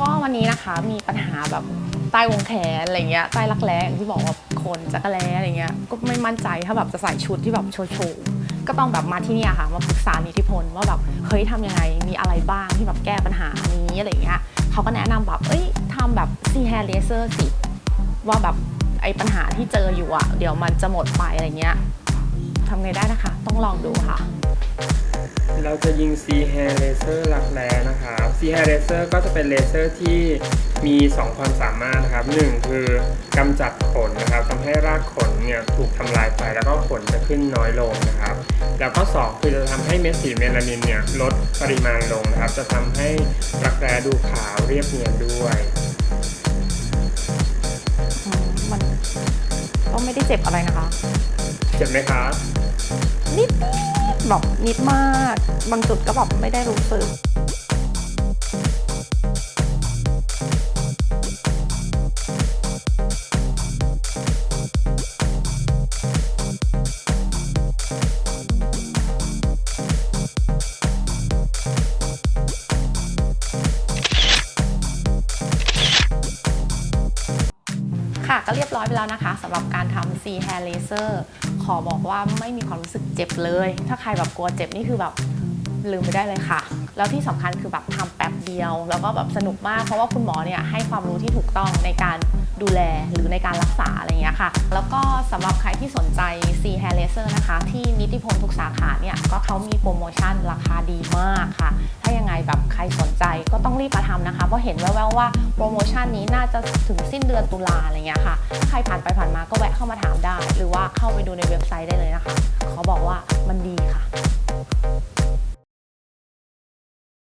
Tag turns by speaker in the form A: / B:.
A: ก็วันนี้นะคะมีปัญหาแบบใต้วงแขนอะไรเงี้ยใต้รักแร้อย่างที่บอกว่าคนจักรแร้อะไรเงี้ยก็ไม่มั่นใจถ้าแบบจะใส่ชุดที่แบบโชว์ก็ต้องแบบมาที่นี่ค่ะมาปรึกษานิติพลว่าแบบเฮ้ยทำยังไงมีอะไรบ้างที่แบบแก้ปัญหานี้อะไรเงี้ยเขาก็แนะนำแบบเอ้ยทำแบบ C hair laser สิว่าแบบไอ้ปัญหาที่เจออยู่อะเดี๋ยวมันจะหมดไปอะไรเงี้ยทำไงได้นะคะ ต้องลองดูค่ะ
B: เราจะยิง C hair laser หลักแร้นะครับ C hair laser ก็จะเป็นเลเซอร์ที่มี 2 ความสามารถนะครับ 1 คือกำจัดขนนะครับทำให้รากขนเนี่ยถูกทำลายไปแล้วก็ขนจะขึ้นน้อยลงนะครับ แล้วก็ 2 คือจะทำให้เม็ดสีเมลานินเนี่ยลดปริมาณลงนะครับ จะทำให้รักแร้ดูขาวเรียบเนียนด้วย
A: อืมมันก็ไม่ได้เจ็บอะไรนะคะ
B: เจ็บไหมครับ
A: นิดๆ แบบนิดมาก บางจุดก็แบบไม่ได้รู้สึก ค่ะก็เรียบร้อยไปแล้วนะคะสำหรับการทำ C hair laser ขอบอกว่าไม่มีความรู้สึกเจ็บเลย ถ้าใครแบบกลัวเจ็บนี่คือแบบลืมไปได้เลยค่ะ แล้วที่สำคัญคือแบบทำแป๊บเดียว แล้วก็แบบสนุกมาก เพราะว่าคุณหมอเนี่ยให้ความรู้ที่ถูกต้องในการดูแลหรือในการรักษาอะไรอย่างเงี้ยค่ะ แล้วก็ำหรับใครที่สนใจ C hair laser นะคะ ที่นิติพลทุกสาขาเนี่ยก็เขามีโปรโมชั่นราคาดีมากค่ะ ถ้ายังไงแบบใครสนใจก็ต้องรีบมาทำนะคะ เพราะเห็นแว่วๆว่าโปรโมชั่นนี้น่าจะถึงสิ้นเดือนตุลาอะไรเงี้ยค่ะถ้าใครผ่านไปผ่านมาก็แวะเข้ามาถามได้ หรือว่าเข้าไปดูในเว็บไซต์ได้เลยนะคะ ขอบอกว่ามันดีค่ะ